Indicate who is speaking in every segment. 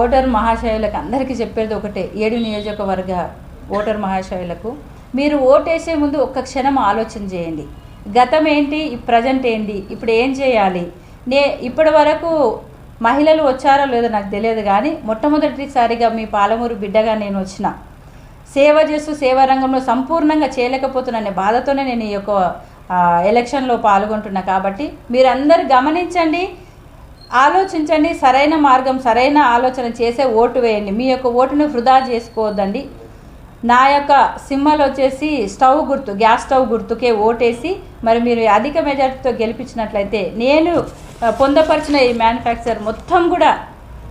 Speaker 1: Voter మహాశయులకు అందరికీ చెప్పేది ఒకటే ఏడు నియోజకవర్గ ఓటర్ మహాశయులకు మీరు ఓటేసే ముందు ఒక్క క్షణం ఆలోచన చేయండి. గతం ఏంటి ప్రజెంట్ ఏంటి ఇప్పుడు ఏం చేయాలి? నే ఇప్పటి వరకు మహిళలు వచ్చారో లేదో నాకు తెలియదు కానీ మొట్టమొదటిసారిగా మీ పాలమూరు బిడ్డగా నేను వచ్చిన. సేవ చేస్తూ సేవా రంగంలో సంపూర్ణంగా చేయలేకపోతున్నానే బాధతోనే నేను ఈ యొక్క ఎలక్షన్లో పాల్గొంటున్నా కాబట్టి మీరందరూ గమనించండి ఆలోచించండి సరైన మార్గం సరైన ఆలోచన చేసే ఓటు వేయండి. మీ యొక్క ఓటును వృధా చేసుకోవద్దండి. నా యొక్క సింబల్ వచ్చేసి స్టవ్ గుర్తు గ్యాస్ స్టవ్ గుర్తుకే ఓటేసి మరి మీరు అధిక మెజార్టీతో గెలిపించినట్లయితే నేను పొందపరిచిన ఈ మ్యానుఫ్యాక్చర్ మొత్తం కూడా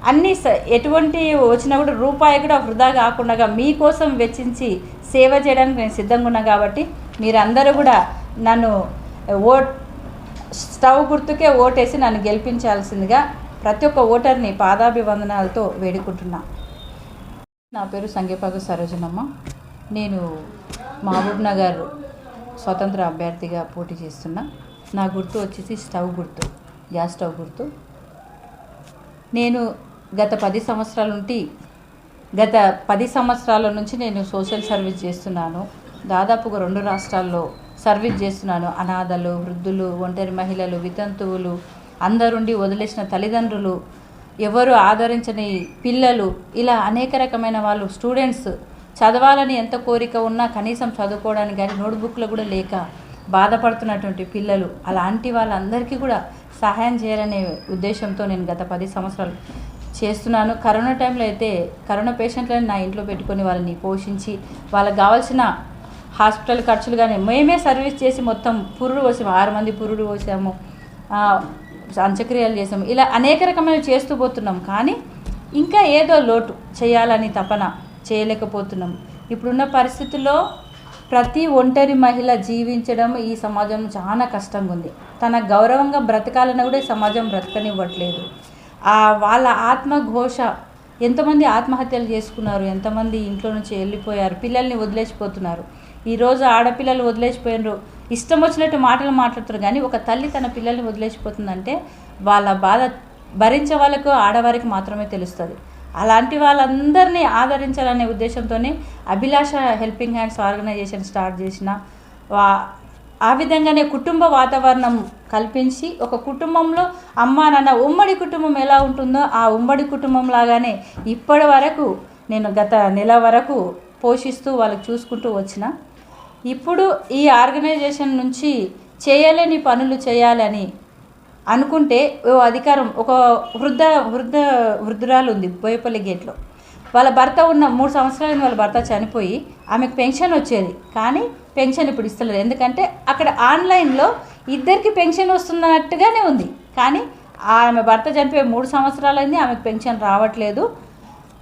Speaker 1: అన్ని స- ఎటువంటి వచ్చినా కూడా రూపాయి కూడా వృధా కాకుండా మీకోసం వెచ్చించి సేవ చేయడానికి నేను సిద్ధంగా ఉన్నా కాబట్టి మీరందరూ కూడా నన్ను ఓట్ స్టవ్ గుర్తుకే ఓటేసి నన్ను గెలిపించాల్సిందిగా ప్రతి ఒక్క ఓటర్ని పాదాభివందనాలతో వేడుకుంటున్నా. నా పేరు సంగీపాకు సరోజనమ్మ. నేను మహబూబ్ నగర్ స్వతంత్ర అభ్యర్థిగా పోటీ చేస్తున్నా. నా గుర్తు వచ్చేసి స్టవ్ గుర్తు గ్యాస్ స్టవ్ గుర్తు. నేను గత పది సంవత్సరాల నుండి గత పది సంవత్సరాల నుంచి నేను సోషల్ సర్వీస్ చేస్తున్నాను. దాదాపుగా రెండు రాష్ట్రాల్లో సర్వీస్ చేస్తున్నాను. అనాథలు వృద్ధులు ఒంటరి మహిళలు వితంతువులు అందరుండి వదిలేసిన తల్లిదండ్రులు ఎవరు ఆదరించని పిల్లలు ఇలా అనేక రకమైన వాళ్ళు స్టూడెంట్స్ చదవాలని ఎంత కోరిక ఉన్నా కనీసం చదువుకోవడానికి కానీ నోట్బుక్లు కూడా లేక బాధపడుతున్నటువంటి పిల్లలు. అలాంటి వాళ్ళందరికీ కూడా సహాయం చేయాలనే ఉద్దేశంతో నేను గత పది సంవత్సరాలు చేస్తున్నాను. కరోనా టైంలో అయితే కరోనా పేషెంట్లను నా ఇంట్లో పెట్టుకొని వాళ్ళని పోషించి వాళ్ళకి కావాల్సిన హాస్పిటల్ ఖర్చులు కానీ మేమే సర్వీస్ చేసి మొత్తం పురుడు పోసాము ఆరు మంది పురుడు పోసాము అంత్యక్రియలు చేసాము. ఇలా అనేక రకమైన చేస్తూ పోతున్నాం. కానీ ఇంకా ఏదో లోటు చేయాలని తపన చేయలేకపోతున్నాం. ఇప్పుడున్న పరిస్థితుల్లో ప్రతి ఒంటరి మహిళ జీవించడం ఈ సమాజం చాలా కష్టంగా ఉంది. తన గౌరవంగా బ్రతకాలన్నా కూడా ఈ సమాజం బ్రతకనివ్వట్లేదు. ఆ వాళ్ళ ఆత్మఘోష ఎంతమంది ఆత్మహత్యలు చేసుకున్నారు ఎంతమంది ఇంట్లో నుంచి వెళ్ళిపోయారు పిల్లల్ని వదిలేసిపోతున్నారు. ఈరోజు ఆడపిల్లలు వదిలేసిపోయినారు. ఇష్టం వచ్చినట్టు మాటలు మాట్లాడుతున్నారు కానీ ఒక తల్లి తన పిల్లల్ని వదిలేసిపోతుందంటే వాళ్ళ బాధ భరించే వాళ్ళకు ఆడవారికి మాత్రమే తెలుస్తుంది. అలాంటి వాళ్ళందరినీ ఆదరించాలనే ఉద్దేశంతోనే Abhilasha helping hands organisation start చేసిన వా- ఆ విధంగానే కుటుంబ వాతావరణం కల్పించి ఒక కుటుంబంలో అమ్మ నాన్న ఉమ్మడి కుటుంబం ఎలా ఉంటుందో ఆ ఉమ్మడి కుటుంబం లాగానే ఇప్పటి వరకు నేను గత నెల వరకు పోషిస్తూ వాళ్ళకి చూసుకుంటూ వచ్చిన. ఇప్పుడు ఈ ఆర్గనైజేషన్ నుంచి చేయలేని పనులు చేయాలని అనుకుంటే ఓ అధికారం ఒక వృద్ధ వృద్ధ వృద్ధురాలు ఉంది బోయపల్లి గేట్లో. వాళ్ళ భర్త ఉన్న మూడు సంవత్సరాలైన వాళ్ళ భర్త చనిపోయి ఆమెకు పెన్షన్ వచ్చేది. కానీ పెన్షన్ ఇప్పుడు ఇస్తలేదు. ఎందుకంటే అక్కడ ఆన్లైన్లో ఇద్దరికి పెన్షన్ వస్తున్నట్టుగానే ఉంది. కానీ ఆమె భర్త చనిపోయి మూడు సంవత్సరాలైంది ఆమెకు పెన్షన్ రావట్లేదు.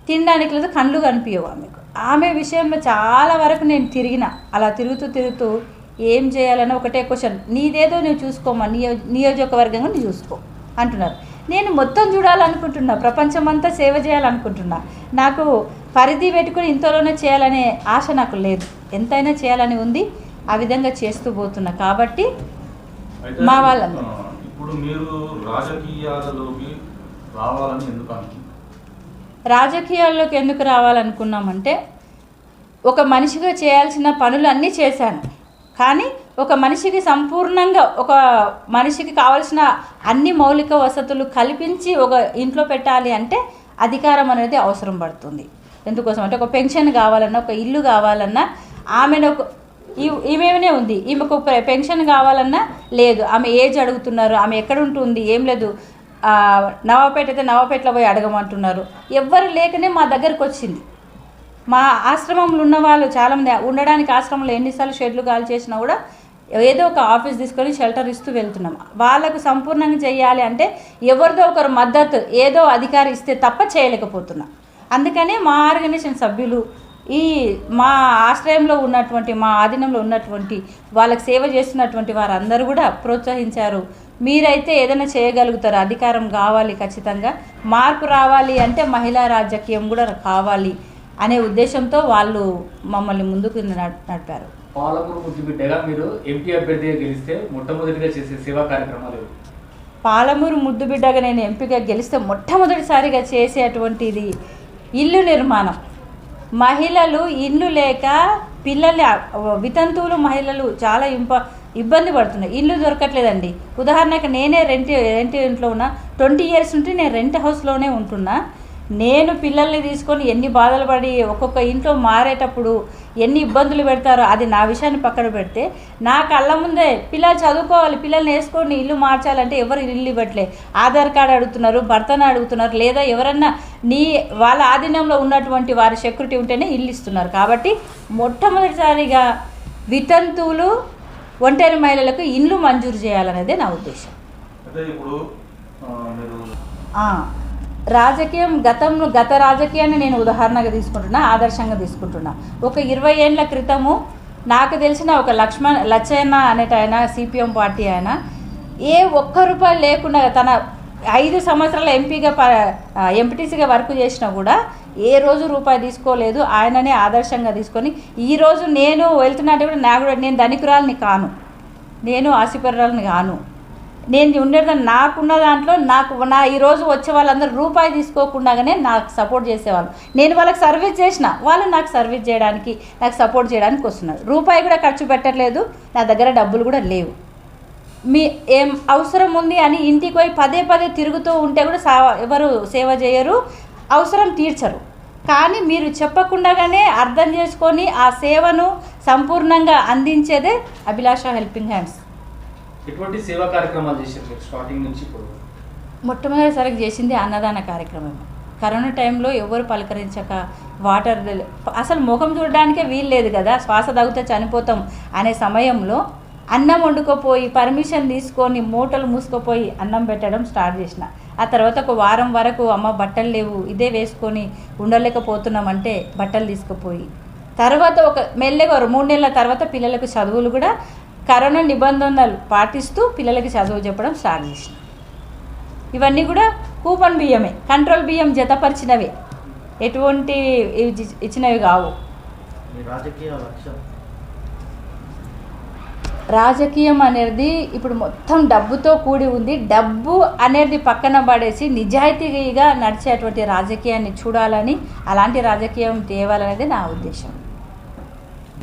Speaker 1: తినడానికి లేదు కళ్ళు కనిపించవు ఆమెకు. ఆమె విషయంలో చాలా వరకు నేను తిరిగిన. అలా తిరుగుతూ తిరుగుతూ ఏం చేయాలని ఒకటే క్వశ్చన్. నీదేదో నువ్వు చూసుకోమా నియో నియోజకవర్గంగా నువ్వు చూసుకో అంటున్నారు. నేను మొత్తం చూడాలనుకుంటున్నా ప్రపంచమంతా సేవ చేయాలనుకుంటున్నా. నాకు పరిధి పెట్టుకుని ఇంతలోనే చేయాలనే ఆశ నాకు లేదు. ఎంతైనా చేయాలని ఉంది ఆ విధంగా చేస్తూ పోతున్నా. కాబట్టి మా వాళ్ళందరూ.
Speaker 2: ఆ, ఇప్పుడు మీరు రాజకీయాలలోకి రావాలని ఎందుకు
Speaker 1: రాజకీయాల్లోకి ఎందుకు రావాలనుకున్నామంటే ఒక మనిషిగా చేయాల్సిన పనులు అన్నీ చేశాను. కానీ ఒక మనిషికి సంపూర్ణంగా ఒక మనిషికి కావాల్సిన అన్ని మౌలిక వసతులు కల్పించి ఒక ఇంట్లో పెట్టాలి అంటే అధికారం అనేది అవసరం పడుతుంది. ఎందుకోసం అంటే ఒక పెన్షన్ కావాలన్నా ఒక ఇల్లు కావాలన్నా ఆమెను ఒక ఈమెనే ఉంది. ఈమెకు పె- పెన్షన్ కావాలన్నా లేదు. ఆమె ఏజ్ అడుగుతున్నారు ఆమె ఎక్కడ ఉంటుంది ఏం లేదు. నవాపేట అయితే నవాపేటలో పోయి అడగమంటున్నారు. ఎవ్వరు లేకనే మా దగ్గరకు వచ్చింది. మా ఆశ్రమంలో ఉన్న వాళ్ళు చాలామంది ఉండడానికి ఆశ్రమంలో ఎన్నిసార్లు షెడ్లు గాలి చేసినా కూడా ఏదో ఒక ఆఫీస్ తీసుకొని షెల్టర్ ఇస్తూ వెళ్తున్నాం. వాళ్ళకు సంపూర్ణంగా చేయాలి అంటే ఎవరిదో ఒకరు మద్దతు ఏదో అధికారి ఇస్తే తప్ప చేయలేకపోతున్నాం. అందుకనే మా ఆర్గనైజేషన్ సభ్యులు ఈ మా ఆశ్రయంలో ఉన్నటువంటి మా ఆధీనంలో ఉన్నటువంటి వాళ్ళకి సేవ చేస్తున్నటువంటి వారందరూ కూడా ప్రోత్సహించారు. మీరైతే ఏదైనా చేయగలుగుతారు అధికారం కావాలి ఖచ్చితంగా. మార్పు రావాలి అంటే మహిళా రాజకీయం కూడా కావాలి అనే ఉద్దేశంతో వాళ్ళు మమ్మల్ని ముందుకు నడిపారు.
Speaker 3: పాలమూరు ముద్దుబిడ్డగా మీరు ఎంపీ అభ్యర్థిగా గెలిస్తే మొట్టమొదటిగా చేసే సేవా కార్యక్రమాలు
Speaker 1: పాలమూరు ముద్దుబిడ్డగా నేను ఎంపిక గెలిస్తే మొట్టమొదటిసారిగా చేసేటువంటిది ఇల్లు నిర్మాణం. మహిళలు ఇల్లు లేక పిల్లలు వితంతువులు మహిళలు చాలా ఇంప ఇబ్బంది పడుతున్నాయి. ఇల్లు దొరకట్లేదండి. ఉదాహరణకు నేనే రెంట్ రెంట్ ఇంట్లో ఉన్నా ట్వంటీ ఇయర్స్ నుండి నేను రెంట్ హౌస్లోనే ఉంటున్నా. నేను పిల్లల్ని తీసుకొని ఎన్ని బాధలు పడి ఒక్కొక్క ఇంట్లో మారేటప్పుడు ఎన్ని ఇబ్బందులు పెడతారో అది నా విషయాన్ని పక్కన పెడితే నా కళ్ళ ముందే పిల్లలు చదువుకోవాలి పిల్లల్ని వేసుకొని ఇల్లు మార్చాలంటే ఎవరు ఇల్లు ఇవ్వట్లే. ఆధార్ కార్డు అడుగుతున్నారు భర్తను అడుగుతున్నారు లేదా ఎవరన్నా నీ వాళ్ళ ఆధీనంలో ఉన్నటువంటి వారి సెక్యూరిటీ ఉంటేనే ఇల్లు ఇస్తున్నారు. కాబట్టి మొట్టమొదటిసారిగా వితంతువులు ఒంటరి మహిళలకు ఇల్లు మంజూరు చేయాలనేదే నా ఉద్దేశం. రాజకీయం గతంలో గత రాజకీయాన్ని నేను ఉదాహరణగా తీసుకుంటున్నా ఆదర్శంగా తీసుకుంటున్నా. ఒక ఇరవై ఏళ్ళ క్రితము నాకు తెలిసిన ఒక లక్ష్మణ్ లచ్చయ్యన్న అనేట ఆయన సిపిఎం పార్టీ ఆయన ఏ ఒక్క రూపాయి లేకుండా తన ఐదు సంవత్సరాల ఎంపీగా ప ఎంపీటీసీగా వర్క్ చేసినా కూడా ఏ రోజు రూపాయి తీసుకోలేదు ఆయననే ఆదర్శంగా తీసుకొని ఈరోజు నేను వెళ్తున్నట్టు కూడా నా కూడా నేను ధనికురాలని కాను. నేను ఆశపరాలని కాను. నేను ఉండేది నాకున్న దాంట్లో నాకు నా ఈరోజు వచ్చే వాళ్ళందరూ రూపాయి తీసుకోకుండానే నాకు సపోర్ట్ చేసేవాళ్ళు. నేను వాళ్ళకి సర్వీస్ చేసిన వాళ్ళు నాకు సర్వీస్ చేయడానికి నాకు సపోర్ట్ చేయడానికి వస్తున్నారు. రూపాయి కూడా ఖర్చు పెట్టట్లేదు నా దగ్గర డబ్బులు కూడా లేవు. మీ ఏం అవసరం ఉంది అని ఇంటికి పోయి పదే పదే తిరుగుతూ ఉంటే కూడా సా ఎవరు సేవ చేయరు అవసరం తీర్చరు. కానీ మీరు చెప్పకుండానే అర్థం చేసుకొని ఆ సేవను సంపూర్ణంగా అందించేదే అభిలాష హెల్పింగ్ హ్యాండ్స్.
Speaker 3: ఎటువంటి సేవా కార్యక్రమాలు చేశారు స్టార్టింగ్ నుంచి ఇప్పుడు?
Speaker 1: మొట్టమొదటిసారి చేసింది అన్నదాన కార్యక్రమం కరోనా టైంలో ఎవరు పలకరించక వాటర్ అసలు ముఖం చూడడానికే వీలు లేదు కదా శ్వాస తగ్గితే చనిపోతాం అనే సమయంలో అన్నం వండుకోపోయి పర్మిషన్ తీసుకొని మూటలు మూసుకుపోయి అన్నం పెట్టడం స్టార్ట్ చేసిన. ఆ తర్వాత ఒక వారం వరకు అమ్మ బట్టలు లేవు ఇదే వేసుకొని ఉండలేకపోతున్నామంటే బట్టలు తీసుకుపోయి. తర్వాత ఒక మెల్లగా మూడు నెలల తర్వాత పిల్లలకు చదువులు కూడా కరోనా నిబంధనలు పాటిస్తూ పిల్లలకి చదువు చెప్పడం స్టార్ట్ చేసిన. ఇవన్నీ కూడా కూపన్ బియ్యమే కంట్రోల్ బియ్యం జతపరిచినవే. ఎటువంటి ఇచ్చినవి కావు.
Speaker 4: రాజకీయ
Speaker 1: అనేది ఇప్పుడు మొత్తం డబ్బుతో కూడి ఉంది. డబ్బు అనేది పక్కన పడేసి నిజాయితీగా నడిచేటువంటి రాజకీయాన్ని చూడాలని అలాంటి రాజకీయం తేవాలనేది నా ఉద్దేశం.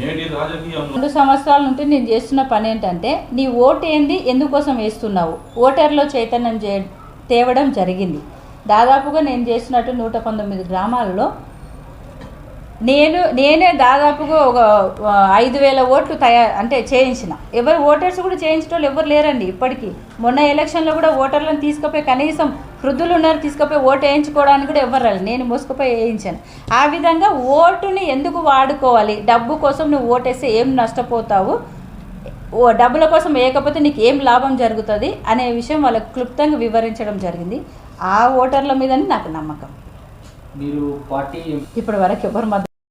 Speaker 1: రెండు సంవత్సరాల నుండి నేను చేస్తున్న పని ఏంటంటే నీ ఓటు ఏంది ఎందుకోసం వేస్తున్నావు? ఓటర్లో చైతన్యం చే తేవడం జరిగింది. దాదాపుగా నేను చేస్తున్నట్టు నూట పంతొమ్మిది గ్రామాలలో నేను నేనే దాదాపుగా ఒక ఐదు వేల ఓట్లు తయారు అంటే చేయించిన. ఎవరు ఓటర్స్ కూడా చేయించడం ఎవరు లేరండి ఇప్పటికీ. మొన్న ఎలక్షన్లో కూడా ఓటర్లను తీసుకుపోయి కనీసం వృద్ధులు ఉన్నారు తీసుకుపోయి ఓటు వేయించుకోవడానికి కూడా ఎవరు రాలేదు. నేను మోసుకుపోయి వేయించాను. ఆ విధంగా ఓటుని ఎందుకు వాడుకోవాలి? డబ్బు కోసం నువ్వు ఓటేస్తే ఏం నష్టపోతావు? ఓ డబ్బుల కోసం వేయకపోతే నీకు ఏం లాభం జరుగుతుంది? అనే విషయం వాళ్ళకు క్లుప్తంగా వివరించడం జరిగింది. ఆ ఓటర్ల మీదని నాకు నమ్మకం.
Speaker 3: మీరు పార్టీ
Speaker 1: ఇప్పటి వరకు ఎవరు మద్దతు